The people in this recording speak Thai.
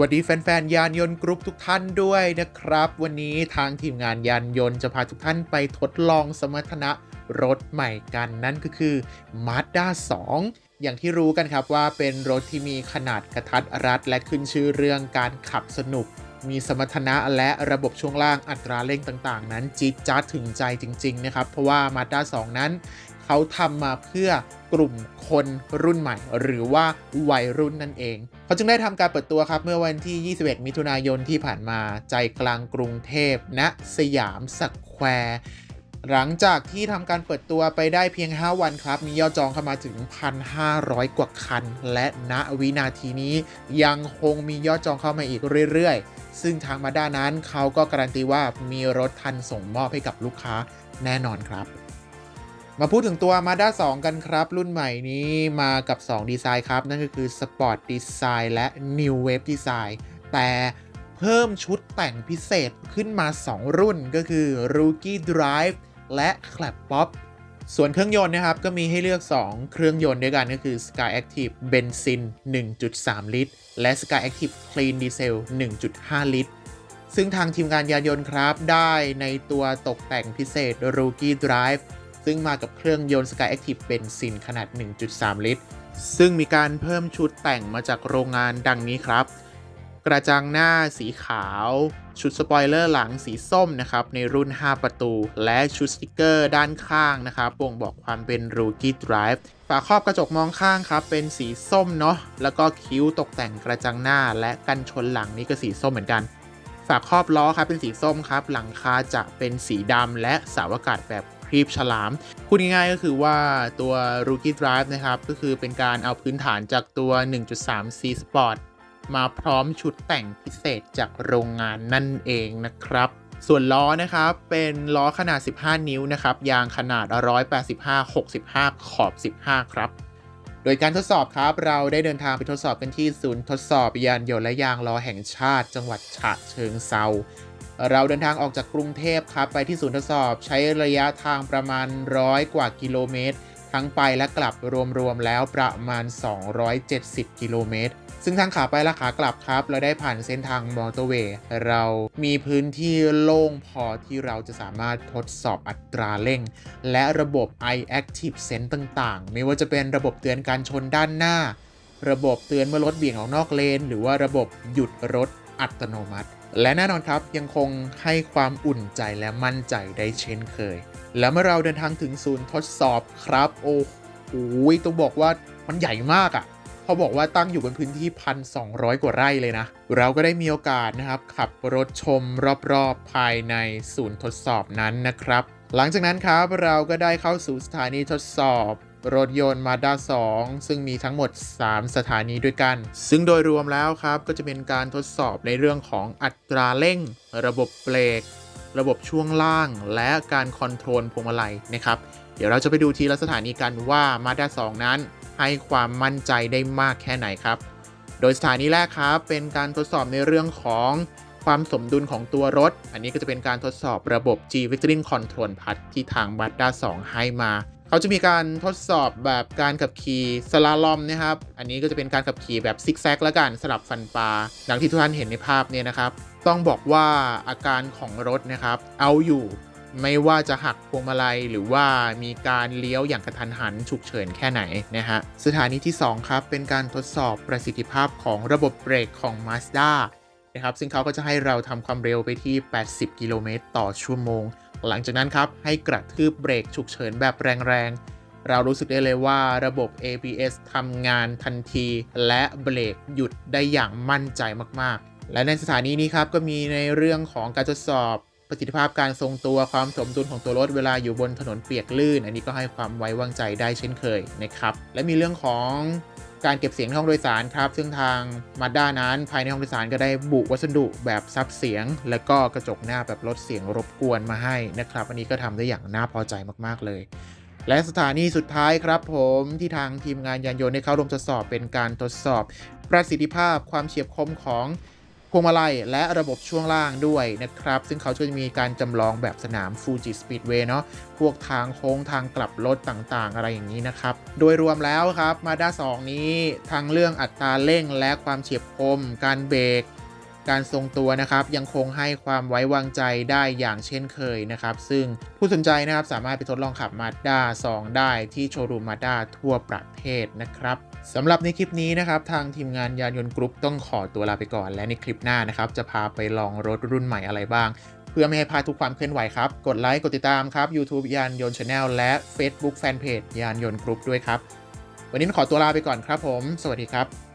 วัสดีแฟนๆ ยานยนต์กรุ๊ปทุกท่านด้วยนะครับ วันนี้ทางทีมงานยานยนต์จะพาทุกท่านไปทดลองสมรรถนะรถใหม่กันนั่นก็คือ Mazda 2 อย่างที่รู้กันครับว่าเป็นรถที่มีขนาดกระทัดรัด และขึ้นชื่อเรื่องการขับสนุก มีสมรรถนะและระบบช่วงล่างอัตราเร่งต่างๆ นั้นจี๊ดจ๊าดถึงใจจริง ๆ นะครับ เพราะว่า Mazda 2 นั้น เขาทำมาเพื่อกลุ่มคนรุ่นใหม่ หรือว่าวัยรุ่นนั่นเอง เขาจึงได้ทำการเปิดตัวครับเมื่อวันที่ 21 มิถุนายนที่ผ่านมาใจกลางกรุงเทพณสยามสแควร์หลังจากที่ทำการเปิดตัวไปได้เพียง 5 วันครับ มียอดจองเข้ามาถึง 1,500 กว่าคัน และณวินาทีนี้ยังคงมียอดจองเข้ามาอีกเรื่อยๆ ซึ่งทางมาด้านั้นเขาก็การันตีว่ามีรถทันส่งมอบให้กับลูกค้าแน่นอนครับ มาพูดถึงตัว Mazda 2 กันครับ รุ่นใหม่นี้มากับ 2 ดีไซน์ครับ นั่นก็คือ Sport Design และ New Wave Design แต่เพิ่มชุดแต่งพิเศษขึ้นมา 2 รุ่นก็คือ Rookie Drive และ Clap Pop ส่วนเครื่องยนต์นะครับ ก็มีให้เลือก 2 เครื่องยนต์ด้วยกันก็คือ Sky Active Benzin 1.3 ลิตร และ Sky Active Clean Diesel 1.5 ลิตร ซึ่งทางทีมงานยานยนต์ครับได้ในตัวตกแต่งพิเศษ Rookie Drive ซึ่งมากับเครื่องยนต์ Sky Active Benzin ขนาด 1.3 ลิตร ซึ่งมีการเพิ่มชุดแต่งมาจากโรงงานดังนี้ครับ กระจังหน้าสีขาว ชุดสปอยเลอร์หลังสีส้มนะครับ ในรุ่น 5 ประตู และชุดสติกเกอร์ด้านข้างนะครับบ่งบอกความเป็น Rookie Drive ฝาครอบกระจกมองข้างครับ เป็นสีส้มเนาะแล้วก็คิ้วตกแต่งกระจังหน้า และกันชนหลังนี่ก็สีส้มเหมือนกันฝาครอบล้อครับเป็นสีส้มครับ หลังคาจะเป็นสีดำและสาอากาศแบบ ครีบฉลาม พูดง่ายๆก็คือว่าตัว Rookie Drive นะครับ ก็คือเป็นการเอาพื้นฐานจากตัว 1.3 C Sport มาพร้อมชุดแต่งพิเศษจากโรงงานนั่นเองนะครับส่วนล้อนะครับ เป็นล้อขนาด 15 นิ้วนะครับ ยางขนาด 185 65 ขอบ 15 ครับ โดยการทดสอบครับ เราได้เดินทางไปทดสอบกันที่ศูนย์ทดสอบยานยนต์และยางล้อแห่งชาติ จังหวัดฉะเชิงเซา เราเดินทางออกจากกรุงเทพครับไปที่ศูนย์ทดสอบใช้ระยะทางประมาณร้อยกว่ากิโลเมตร ทั้งไปและกลับรวมๆแล้วประมาณ 270 กิโลเมตร ซึ่งทางขาไปและขากลับครับ เราได้ผ่านเส้นทางมอเตอร์เวย์เรามีพื้นที่โล่งพอที่เราจะสามารถทดสอบอัตราเร่ง และระบบ iActive Sense ต่างๆ ไม่ว่าจะเป็นระบบเตือนการชนด้านหน้า ระบบเตือนเมื่อรถเบี่ยงออกนอกเลน หรือว่าระบบหยุดรถ อัตโนมัติ และแน่นอนครับยังคงให้ความอุ่นใจและมั่นใจได้เช่นเคย แล้วเมื่อเราเดินทางถึงศูนย์ทดสอบครับ โอ้โหต้องบอกว่ามันใหญ่มากอะ่ะเขาบอกว่าตั้งอยู่บนพื้นที่ 1,200 กว่าไร่เลยนะ เราก็ได้มีโอกาสนะครับ ขับรถชมรอบๆ ภายในศูนย์ทดสอบนั้นนะครับ หลังจากนั้นครับเราก็ได้เข้าสู่สถานีทดสอบ รถยนต์ Mazda 2 ซึ่งมีทั้งหมด 3 สถานีด้วยกัน ซึ่งโดยรวมแล้วครับ ก็จะเป็นการทดสอบในเรื่องของอัตราเร่ง ระบบเบรก ระบบช่วงล่าง และการคอนโทรลพวงมาลัยนะครับ เดี๋ยวเราจะไปดูทีละสถานีกันว่า Mazda 2 นั้น ให้ความมั่นใจได้มากแค่ไหนครับ โดยสถานีแรกครับ เป็นการทดสอบในเรื่องของความสมดุลของตัวรถ อันนี้ก็จะเป็นการทดสอบระบบ G Victory Control Pad ที่ทาง Mazda 2 ให้มา เขาจะมีการทดสอบแบบการขับขี่สลาลอมนะครับ อันนี้ก็จะเป็นการขับขี่แบบซิกแซกแล้วกันสลับฟันปลาดังที่ทุกท่านเห็นในภาพเนี่ยนะครับ ต้องบอกว่าอาการของรถนะครับ เอาอยู่ไม่ว่าจะหักพวงมาลัยหรือว่ามีการเลี้ยวอย่างกระทันหันฉุกเฉินแค่ไหนนะฮะ สถานีที่ 2 ครับ เป็นการทดสอบประสิทธิภาพของระบบเบรกของ Mazda นะครับซึ่งเขาก็จะให้เราทำความเร็วไปที่ 80 กิโลเมตรต่อชั่วโมง หลังจากนั้นครับ ให้กระทืบเบรกฉุกเฉินแบบแรงๆ เรารู้สึกได้เลยว่าระบบ ABS ทำงานทันที และเบรกหยุดได้อย่างมั่นใจมากๆ และในสถานีนี้ครับก็มีในเรื่องของการทดสอบประสิทธิภาพการทรงตัวความสมดุลของตัวรถเวลาอยู่บนถนนเปียกลื่น อันนี้ก็ให้ความไว้วางใจได้เช่นเคยนะครับ และมีเรื่องของ การเก็บเสียงในห้องโดยสารครับ ซึ่งทางมาด้านั้นภายในห้องโดยสารก็ได้บุวัสดุแบบซับเสียง และก็กระจกหน้าแบบลดเสียงรบกวนมาให้นะครับ อันนี้ก็ทำได้อย่างน่าพอใจมากๆเลย และสถานีสุดท้ายครับผมที่ทางทีมงานยานยนต์ได้เข้าร่วมทดสอบเป็นการทดสอบประสิทธิภาพความเฉียบคมของ วงมาลัยและระบบช่วงล่างด้วยนะครับ ซึ่งเขาจะมีการจำลองแบบสนามฟูจิสปีดเวย์เนาะพวกทางโค้งทางกลับรถต่างๆ อะไรอย่างนี้นะครับ โดยรวมแล้วครับมาด้า2นี้ทั้งเรื่องอัตราเร่งและความเฉียบคม การเบรกการทรงตัวนะครับยังคงให้ความไว้วางใจได้อย่างเช่นเคยนะครับ ซึ่งผู้สนใจนะครับสามารถไปทดลองขับ Mazda 2 ได้ที่โชว์รูม Mazda ทั่วประเทศนะครับ สำหรับในคลิปนี้นะครับ ทางทีมงานยานยนต์กรุ๊ปต้องขอตัวลาไปก่อน และในคลิปหน้านะครับ จะพาไปลองรถรุ่นใหม่อะไรบ้าง เพื่อไม่ให้พลาดทุกความเคลื่อนไหวครับ กดไลค์ กดติดตามครับ YouTube ยานยนต์ช anel และ Facebook Fanpage ยานยนต์กรุ๊ปด้วยครับ วันนี้ขอตัวลาไปก่อนครับผม สวัสดีครับ